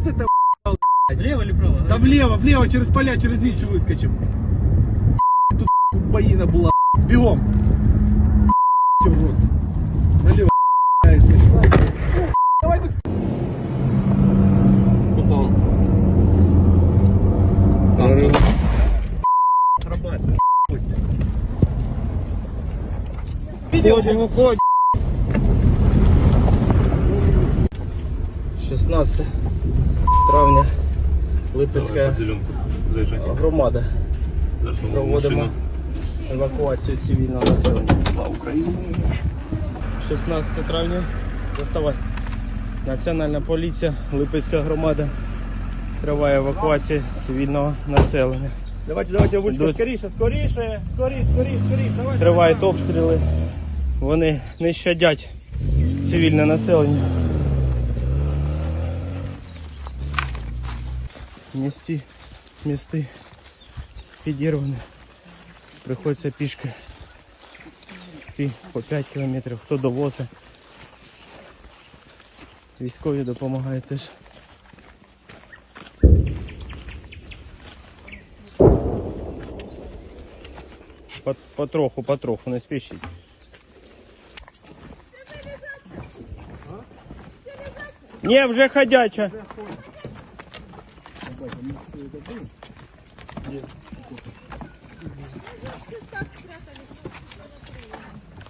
вот это Влево или право? Да влево, влево, через поля, через вічу вискочим. Тут боїна була. Бігом. в рот. Налево. Давай быстрее. Попал. Отрабатывай. Уходим, уходим. 16 Травня. Липецька громада. Проводимо евакуацію цивільного населення. Слава Україні. 16 травня. Заставай. Національна поліція, Липецька громада. Триває евакуація цивільного населення. Давайте, давайте, Вучка, скоріше, скоріше, скоріше, скоріше, скоріше, давай. Тривають обстріли. Вони не щадять цивільне населення. Місті, місти підірвані. Приходиться пішки йти по 5 кілометрів, хто довозить. Військові допомагають теж. По- Потроху, потроху, не спішіть. Ні, вже ходяча.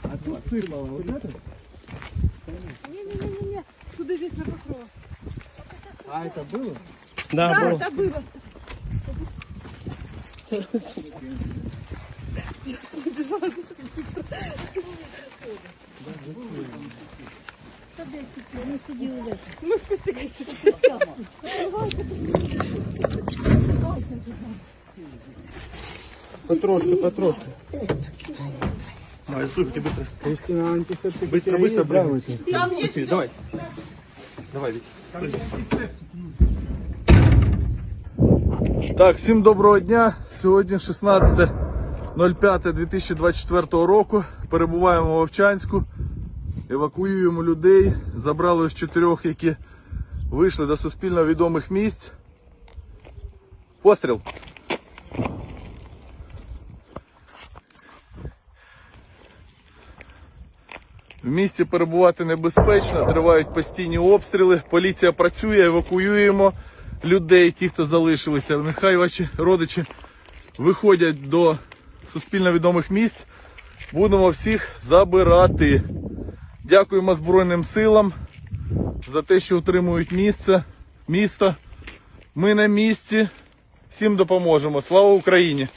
А тут сыпало, вот это? Не-не-не-не, куда здесь на покров? А это было? Да, Да, було. это было. Мы в кустиках сидим. Потрошки, потрошки. Давай, слушайте, быстро. Кристина, антисептик. Быстро, быстро, прыгай. Там есть Давай. Давай, Вик. Так, всім доброго дня. Сьогодні 16.05.2024 року. Перебуваємо в Овчанську, евакуюємо людей. Забрали з чотирьох, які вийшли до суспільно відомих місць. Постріл. В місті перебувати небезпечно, тривають постійні обстріли. Поліція працює, евакуюємо людей, ті, хто залишилися. Нехай ваші родичі виходять до суспільно відомих місць. Будемо всіх забирати. Дякуємо Збройним силам за те, що утримують місце, місто. Ми на місці. Всім допоможемо. Слава Україні!